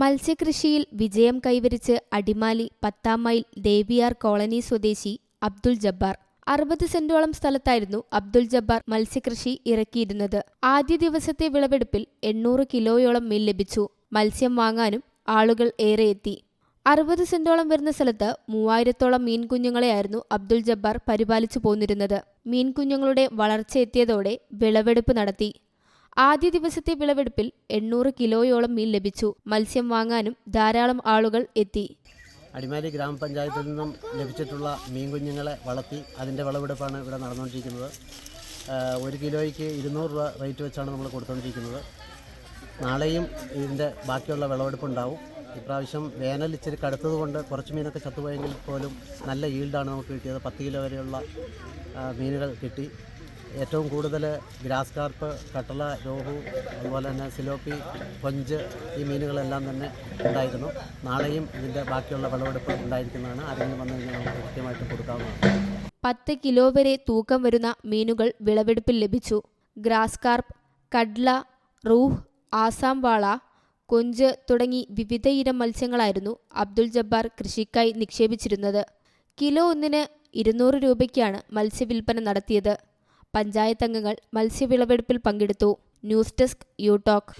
മത്സ്യകൃഷിയിൽ വിജയം കൈവരിച്ച് അടിമാലി പത്താം mile Deviyar colony സ്വദേശി അബ്ദുൾ ജബ്ബാർ. അറുപത് സെന്റോളം സ്ഥലത്തായിരുന്നു അബ്ദുൾ ജബ്ബാർ മത്സ്യകൃഷി ഇറക്കിയിരുന്നത്. ആദ്യ ദിവസത്തെ വിളവെടുപ്പിൽ എണ്ണൂറ് കിലോയോളം മീൻ ലഭിച്ചു. മത്സ്യം വാങ്ങാനും ആളുകൾ ഏറെ എത്തി. അറുപത് സെന്റോളം വരുന്ന സ്ഥലത്ത് മൂവായിരത്തോളം മീൻ കുഞ്ഞുങ്ങളെയായിരുന്നു അബ്ദുൾ ജബ്ബാർ പരിപാലിച്ചു പോന്നിരുന്നത്. മീൻ കുഞ്ഞുങ്ങളുടെ വളർച്ച എത്തിയതോടെ വിളവെടുപ്പ് നടത്തി. ആദ്യ ദിവസത്തെ വിളവെടുപ്പിൽ എണ്ണൂറ് കിലോയോളം മീൻ ലഭിച്ചു. മത്സ്യം വാങ്ങാനും ധാരാളം ആളുകൾ എത്തി. അടിമാലി ഗ്രാമപഞ്ചായത്തിൽ നിന്നും ലഭിച്ചിട്ടുള്ള മീൻ കുഞ്ഞുങ്ങളെ വളർത്തി അതിന്റെ വിളവെടുപ്പാണ് ഇവിടെ നടന്നുകൊണ്ടിരിക്കുന്നത്. ഒരു കിലോയ്ക്ക് ഇരുന്നൂറ് രൂപ റേറ്റ് വെച്ചാണ് നമ്മൾ കൊടുത്തുകൊണ്ടിരിക്കുന്നത്. നാളെയും ഇതിന്റെ ബാക്കിയുള്ള വിളവെടുപ്പ് ഉണ്ടാവും ഇപ്രാവശ്യം വേനൽ ഇച്ചിരി കടുത്തത് കൊണ്ട് കുറച്ച് മീനൊക്കെ ചത്തുപോയെങ്കിൽ പോലും നല്ല ഈൽഡാണ് നമുക്ക് കിട്ടിയത്. പത്ത് കിലോ വരെയുള്ള മീനുകൾ കിട്ടി. ഏറ്റവും കൂടുതൽ ഗ്രാസ് കാർപ്പ് കട്ടള രോഹു അതുപോലെ തന്നെ സിലോപ്പി കൊഞ്ച് ഈ മീനുകളെല്ലാം തന്നെ ഉണ്ടായിരുന്നു. നാളെയും ഇതിന്റെ ബാക്കിയുള്ള വിളവെടുപ്പ് ഉണ്ടായിരിക്കുന്നതാണ്. ആരെങ്കിലും വന്നു കഴിഞ്ഞാൽ നമുക്ക് കൃത്യമായിട്ട് കൊടുക്കാവുന്നതാണ്. പത്ത് കിലോ വരെ തൂക്കം വരുന്ന മീനുകൾ വിളവെടുപ്പിൽ ലഭിച്ചു. ഗ്രാസ് കാർപ്പ് കഡ്ല റൂഹ് ആസാം വാള കൊഞ്ച് തുടങ്ങി വിവിധ ഇനം മത്സ്യങ്ങളായിരുന്നു അബ്ദുൽ ജബ്ബാർ കൃഷിക്കായി നിക്ഷേപിച്ചിരുന്നത്. കിലോ ഒന്നിന് ഇരുന്നൂറ് രൂപയ്ക്കാണ് മത്സ്യവില്പന നടത്തിയത്. പഞ്ചായത്ത് അംഗങ്ങൾ മത്സ്യവിളവെടുപ്പിൽ പങ്കെടുത്തു. News desk you talk